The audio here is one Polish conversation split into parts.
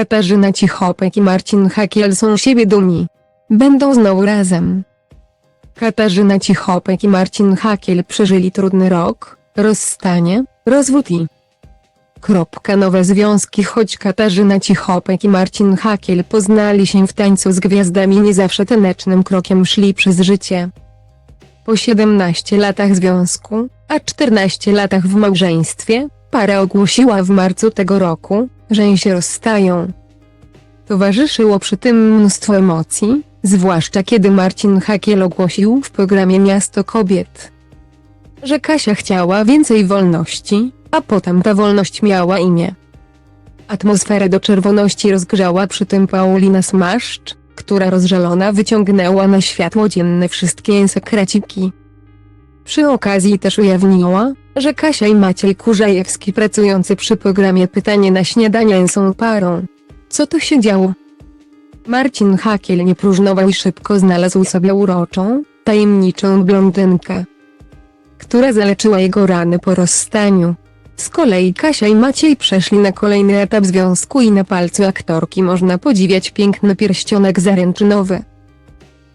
Katarzyna Cichopek i Marcin Hakiel są siebie dumni. Będą znowu razem. Katarzyna Cichopek i Marcin Hakiel przeżyli trudny rok, rozstanie, rozwód i Kropka nowe związki Choć Katarzyna Cichopek i Marcin Hakiel poznali się w tańcu z gwiazdami nie zawsze tanecznym krokiem szli przez życie. Po 17 latach związku, a 14 latach w małżeństwie, para ogłosiła w marcu tego roku, że się rozstają. Towarzyszyło przy tym mnóstwo emocji, zwłaszcza kiedy Marcin Hakiel ogłosił w programie Miasto Kobiet, że Kasia chciała więcej wolności, a potem ta wolność miała imię. Atmosferę do czerwoności rozgrzała przy tym Paulina Smaszcz, która rozżalona wyciągnęła na światło dzienne wszystkie sekreciki. Przy okazji też ujawniła, że Kasia i Maciej Kurzajewski pracujący przy programie Pytanie na śniadanie są parą. Co to się działo? Marcin Hakiel nie próżnował i szybko znalazł sobie uroczą, tajemniczą blondynkę, która zaleczyła jego rany po rozstaniu. Z kolei Kasia i Maciej przeszli na kolejny etap związku i na palcu aktorki można podziwiać piękny pierścionek zaręczynowy.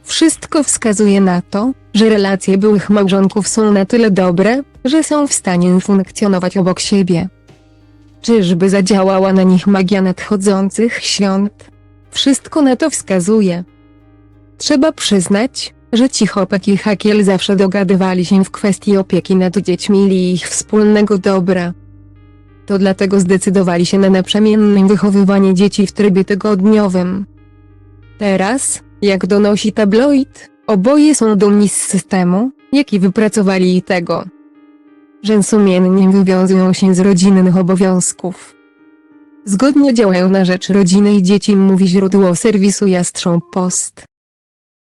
Wszystko wskazuje na to, że relacje byłych małżonków są na tyle dobre, że są w stanie funkcjonować obok siebie. Czyżby zadziałała na nich magia nadchodzących świąt? Wszystko na to wskazuje. Trzeba przyznać, że Cichopek i Hakiel zawsze dogadywali się w kwestii opieki nad dziećmi i ich wspólnego dobra. To dlatego zdecydowali się na naprzemienne wychowywanie dzieci w trybie tygodniowym. Teraz, jak donosi tabloid, oboje są dumni z systemu, jaki wypracowali i tego, że sumiennie wywiązują się z rodzinnych obowiązków. Zgodnie działają na rzecz rodziny i dzieci mówi źródło serwisu Jastrząb Post.